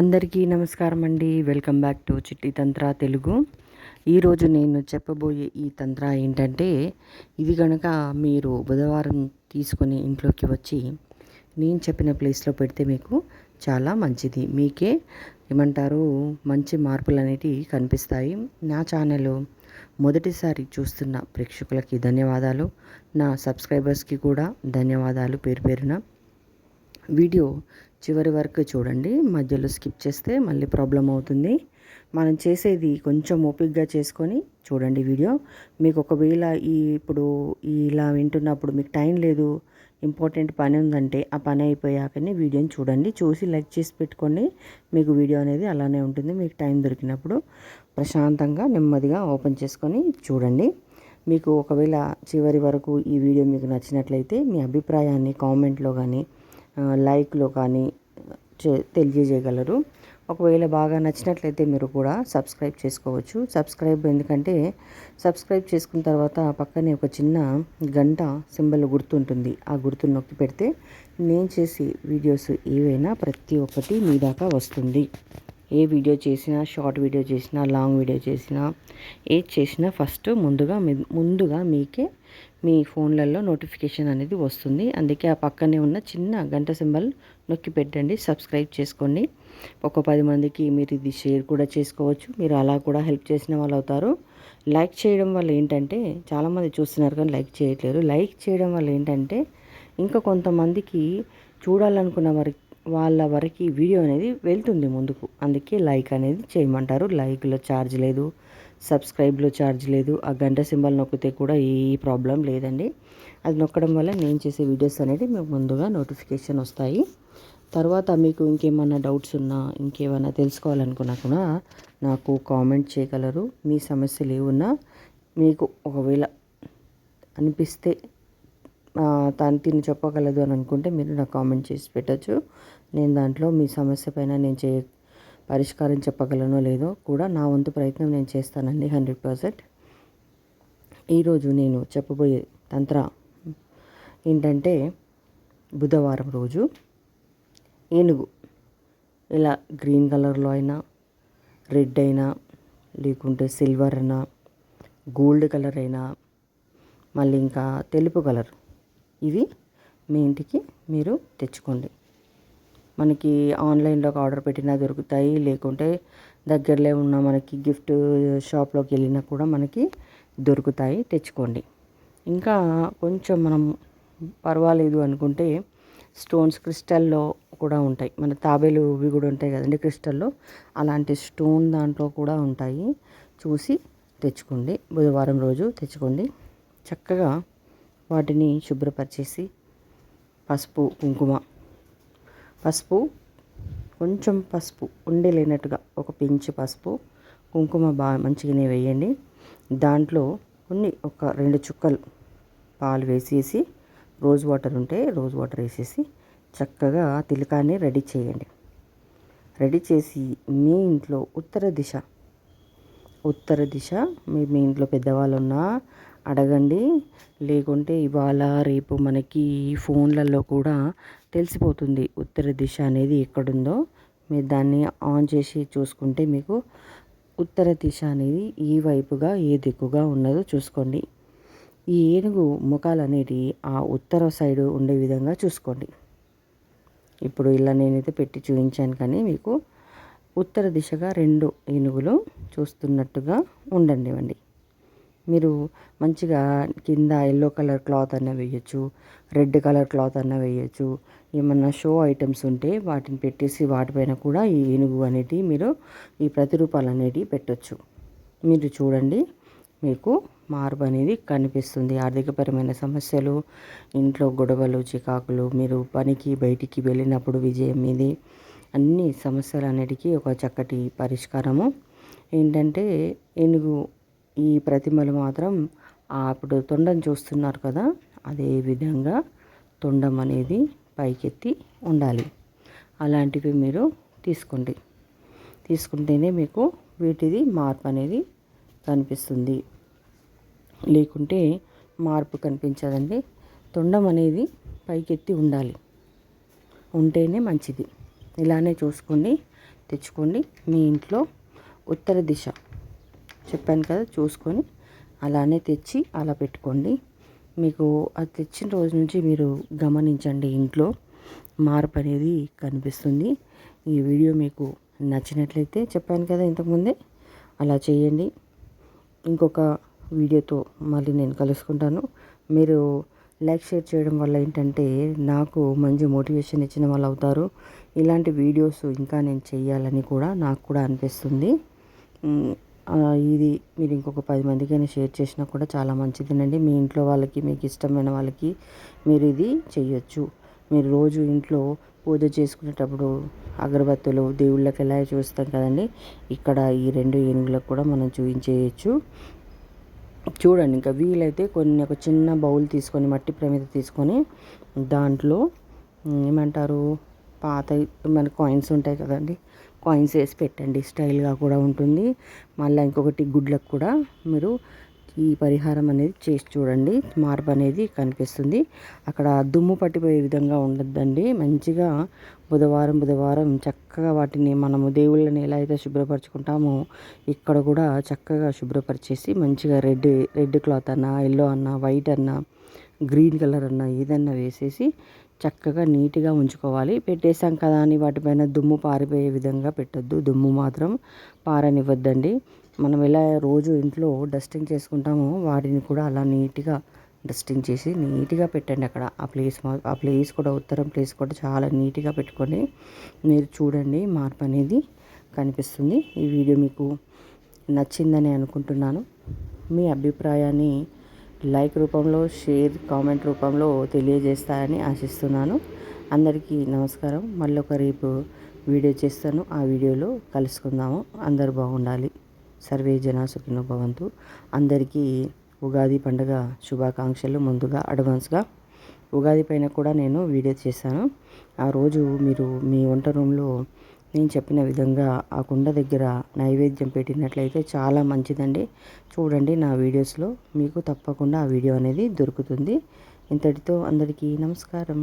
అందరికీ నమస్కారం అండి వెల్కమ్ బ్యాక్ టు చిట్టి తంత్ర తెలుగు. ఈరోజు నేను చెప్పబోయే ఈ తంత్ర ఏంటంటే ఇది కనుక మీరు బుధవారం తీసుకొని ఇంట్లోకి వచ్చి నేను చెప్పిన ప్లేస్లో పెడితే మీకు చాలా మంచిది. మీకే ఏమంటారు మంచి మార్పులు అనేటివి కనిపిస్తాయి. నా ఛానల్ మొదటిసారి చూస్తున్న ప్రేక్షకులకి ధన్యవాదాలు. నా సబ్స్క్రైబర్స్కి కూడా ధన్యవాదాలు పేరు పేరున. వీడియో చివరి వరకు చూడండి. మధ్యలో స్కిప్ చేస్తే మళ్ళీ ప్రాబ్లం అవుతుంది. మనం చేసేది కొంచెం ఓపిక్గా చేసుకొని చూడండి వీడియో. మీకు ఒకవేళ ఈ ఇప్పుడు ఇలా వింటున్నప్పుడు మీకు టైం లేదు ఇంపార్టెంట్ పని ఉందంటే ఆ పని అయిపోయాకనే వీడియోని చూడండి. చూసి లైక్ చేసి పెట్టుకోండి. మీకు వీడియో అనేది అలానే ఉంటుంది. మీకు టైం దొరికినప్పుడు ప్రశాంతంగా నెమ్మదిగా ఓపెన్ చేసుకొని చూడండి. మీకు ఒకవేళ చివరి వరకు ఈ వీడియో మీకు నచ్చినట్లయితే మీ అభిప్రాయాన్ని కామెంట్లో కానీ లైక్లో కానీ తెలియజేయగలరు. ఒకవేళ బాగా నచ్చినట్లయితే మీరు కూడా సబ్స్క్రైబ్ చేసుకోవచ్చు. సబ్స్క్రైబ్ ఎందుకంటే సబ్స్క్రైబ్ చేసుకున్న తర్వాత పక్కనే ఒక చిన్న గంట సింబల్ గుర్తుంటుంది. ఆ గుర్తు నొక్కి పెడితే నేను చేసే వీడియోస్ ఏవైనా ప్రతి ఒక్కటి మీ దాకా వస్తుంది. ఏ వీడియో చేసినా షార్ట్ వీడియో చేసినా లాంగ్ వీడియో చేసినా ఏది చేసినా ఫస్ట్ ముందుగా ముందుగా మీకే మీ ఫోన్లలో నోటిఫికేషన్ అనేది వస్తుంది. అందుకే ఆ పక్కనే ఉన్న చిన్న గంట సింబల్ నొక్కి పెట్టండి సబ్స్క్రైబ్ చేసుకోండి. ఒక పది మందికి మీరు ఇది షేర్ కూడా చేసుకోవచ్చు. మీరు అలా కూడా హెల్ప్ చేసిన వాళ్ళు అవుతారు. లైక్ చేయడం వల్ల ఏంటంటే చాలామంది చూస్తున్నారు కానీ లైక్ చేయట్లేరు. లైక్ చేయడం వల్ల ఏంటంటే ఇంకా కొంతమందికి చూడాలనుకున్న వారి వాళ్ళ వరకు వీడియో అనేది వెళ్తుంది ముందుకు. అందుకే లైక్ అనేది చేయమంటారు. లైక్లో ఛార్జ్ లేదు. సబ్స్క్రైబ్లో ఛార్జ్ లేదు. ఆ గంట సింబల్ నొక్కితే కూడా ఏ ప్రాబ్లం లేదండి. అది నొక్కడం వల్ల నేను చేసే వీడియోస్ అనేది మీకు ముందుగా నోటిఫికేషన్ వస్తాయి. తర్వాత మీకు ఇంకేమన్నా డౌట్స్ ఉన్నా ఇంకేమైనా తెలుసుకోవాలనుకున్నా కూడా నాకు కామెంట్ చేయగలరు. మీ సమస్యలు ఏమున్నా మీకు ఒకవేళ అనిపిస్తే తను తిని చెప్పగలదు అని అనుకుంటే మీరు నాకు కామెంట్ చేసి పెట్టచ్చు. నేను దాంట్లో మీ సమస్య పైన నేను చే పరిష్కారం చెప్పగలనో లేదో కూడా నా వంతు ప్రయత్నం నేను చేస్తానండి హండ్రెడ్ పర్సెంట్. ఈరోజు నేను చెప్పబోయే తంత్ర ఏంటంటే బుధవారం రోజు ఏనుగు. ఇలా గ్రీన్ కలర్లో అయినా రెడ్ అయినా లేకుంటే సిల్వర్ అయినా గోల్డ్ కలర్ అయినా మళ్ళీ ఇంకా తెలుపు కలర్. ఇవి మీ ఇంటికి మీరు తెచ్చుకోండి. మనకి ఆన్లైన్లోకి ఆర్డర్ పెట్టినా దొరుకుతాయి. లేకుంటే దగ్గరలో ఉన్న మనకి గిఫ్ట్ షాప్లోకి వెళ్ళినా కూడా మనకి దొరుకుతాయి. తెచ్చుకోండి. ఇంకా కొంచెం మనం పర్వాలేదు అనుకుంటే స్టోన్స్ క్రిస్టల్లో కూడా ఉంటాయి. మన తాబేలు ఇవి కూడా ఉంటాయి కదండి క్రిస్టల్లో. అలాంటి స్టోన్ దాంట్లో కూడా ఉంటాయి. చూసి తెచ్చుకోండి. బుధవారం రోజు తెచ్చుకోండి. చక్కగా వాటిని శుభ్రపరిచేసి పసుపు కుంకుమ పసుపు కొంచెం పసుపు ఉండలేనట్టుగా ఒక పించ్ పసుపు కుంకుమ బాగా మంచిగానే వేయండి. దాంట్లో కొన్ని ఒక రెండు చుక్కలు పాలు వేసేసి రోజ్ వాటర్ ఉంటే రోజ్ వాటర్ వేసేసి చక్కగా తిలకాన్ని రెడీ చేయండి. రెడీ చేసి మీ ఇంట్లో ఉత్తర దిశ ఉత్తర దిశ మీ మీ ఇంట్లో పెద్దవాళ్ళు ఉన్నా అడగండి. లేకుంటే ఇవాళ రేపు మనకి ఫోన్లలో కూడా తెలిసిపోతుంది ఉత్తర దిశ అనేది ఎక్కడుందో. మీరు దాన్ని ఆన్ చేసి చూసుకుంటే మీకు ఉత్తర దిశ అనేది ఈ వైపుగా ఏ దిక్కుగా ఉన్నదో చూసుకోండి. ఈ ఏనుగు ముఖాలు అనేటి ఆ ఉత్తర సైడు ఉండే విధంగా చూసుకోండి. ఇప్పుడు ఇలా నేనైతే పెట్టి చూపించాను కానీ మీకు ఉత్తర దిశగా రెండు ఏనుగులు చూస్తున్నట్టుగా ఉండండివ్వండి మీరు మంచిగా కింద ఎల్లో కలర్ క్లాత్ అన్న వేయచ్చు రెడ్ కలర్ క్లాత్ అన్న వేయచ్చు. ఏమన్నా షో ఐటమ్స్ ఉంటే వాటిని పెట్టేసి వాటిపైన కూడా ఈ ఏనుగు అనేది మీరు ఈ ప్రతిరూపాలు అనేటివి పెట్టచ్చు. మీరు చూడండి మీకు మార్పు అనేది కనిపిస్తుంది. ఆర్థికపరమైన సమస్యలు ఇంట్లో గొడవలు చికాకులు మీరు పనికి బయటికి వెళ్ళినప్పుడు విజయం మీది. అన్ని సమస్యలు అన్నిటికీ ఒక చక్కటి పరిష్కారము. ఏంటంటే ఏనుగు ఈ ప్రతిమలు మాత్రం అప్పుడు తొండం చూస్తున్నారు కదా అదే విధంగా తొండం అనేది పైకెత్తి ఉండాలి. అలాంటివి మీరు తీసుకోండి. తీసుకుంటేనే మీకు వీటిది మార్పు అనేది కనిపిస్తుంది. లేకుంటే మార్పు కనిపించదండి. తొండం అనేది పైకెత్తి ఉండాలి. ఉంటేనే మంచిది. ఇలానే చూసుకోండి తెచ్చుకోండి మీ ఇంట్లో ఉత్తర దిశ. చెప్పాను కదా చూసుకొని అలానే తెచ్చి అలా పెట్టుకోండి. మీకు అది తెచ్చిన రోజు నుంచి మీరు గమనించండి ఇంట్లో మార్పు అనేది కనిపిస్తుంది. ఈ వీడియో మీకు నచ్చినట్లయితే చెప్పాను కదా ఇంతకుముందే అలా చేయండి. ఇంకొక వీడియోతో మళ్ళీ నేను కలుసుకుంటాను. మీరు లైక్ షేర్ చేయడం వల్ల ఏంటంటే నాకు మంచి మోటివేషన్ ఇచ్చిన వాళ్ళు అవుతారు. ఇలాంటి వీడియోస్ ఇంకా నేను చేయాలని కూడా నాకు కూడా అనిపిస్తుంది. ఇది మీరు ఇంకొక పది మందికైనా షేర్ చేసినా కూడా చాలా మంచిదేనండి. మీ ఇంట్లో వాళ్ళకి మీకు ఇష్టమైన వాళ్ళకి మీరు ఇది చేయొచ్చు. మీరు రోజు ఇంట్లో పూజ చేసుకునేటప్పుడు అగరబత్తులు దేవుళ్ళకి ఎలా చూస్తాం కదండి? ఇక్కడ ఈ రెండు ఏనుగులకు కూడా మనం చూపించేయచ్చు. చూడండి ఇంకా వీలైతే కొన్ని ఒక చిన్న బౌల్ తీసుకొని మట్టి ప్రమిద తీసుకొని దాంట్లో ఏమంటారు? పాత మన కాయిన్స్ ఉంటాయి కదండి? కాయిన్స్ వేసి పెట్టండి. స్టైల్గా కూడా ఉంటుంది. మళ్ళీ ఇంకొకటి గుడ్లకు కూడా మీరు ఈ పరిహారం అనేది చేసి చూడండి. మార్పు అనేది కనిపిస్తుంది. అక్కడ దుమ్ము పట్టిపోయే విధంగా ఉండద్దండి. మంచిగా బుధవారం బుధవారం చక్కగా వాటిని మనము దేవుళ్ళని ఎలా అయితే శుభ్రపరచుకుంటామో ఇక్కడ కూడా చక్కగా శుభ్రపరిచేసి మంచిగా రెడ్ రెడ్ క్లాత్ అన్న ఎల్లో అన్న వైట్ అన్న గ్రీన్ కలర్ అన్న ఏదన్నా వేసేసి చక్కగా నీట్గా ఉంచుకోవాలి. పెట్టేసాం కదా అని వాటిపైన దుమ్ము పారిపోయే విధంగా పెట్టద్దు. దుమ్ము మాత్రం పారనివ్వద్దండి. మనం ఎలా రోజు ఇంట్లో డస్టింగ్ చేసుకుంటామో వాటిని కూడా అలా నీట్గా డస్టింగ్ చేసి నీట్గా పెట్టండి అక్కడ. ఆ ప్లేస్ ఆ ప్లేస్ కూడా ఉత్తరం ప్లేస్ కూడా చాలా నీట్గా పెట్టుకొని మీరు చూడండి మార్పు అనేది కనిపిస్తుంది. ఈ వీడియో మీకు నచ్చిందని అనుకుంటున్నాను. మీ అభిప్రాయాన్ని లైక్ రూపంలో షేర్ కామెంట్ రూపంలో తెలియజేస్తారని ఆశిస్తున్నాను. అందరికీ నమస్కారం. మళ్ళీ ఒక రేపు వీడియో చేస్తాను. ఆ వీడియోలో కలుసుకుందాము. అందరు బాగుండాలి. సర్వే జన సుఖినో భవంతు. అందరికీ ఉగాది పండుగ శుభాకాంక్షలు. ముందుగా అడ్వాన్స్గా ఉగాది పైన కూడా నేను వీడియో చేశాను ఆ రోజు మీరు మీ వంట రూమ్లో నేను చెప్పిన విధంగా ఆ కుండ దగ్గర నైవేద్యం పెట్టినట్లయితే చాలా మంచిదండి. చూడండి నా వీడియోస్లో మీకు తప్పకుండా ఆ వీడియో అనేది దొరుకుతుంది. ఇంతటితో అందరికీ నమస్కారం.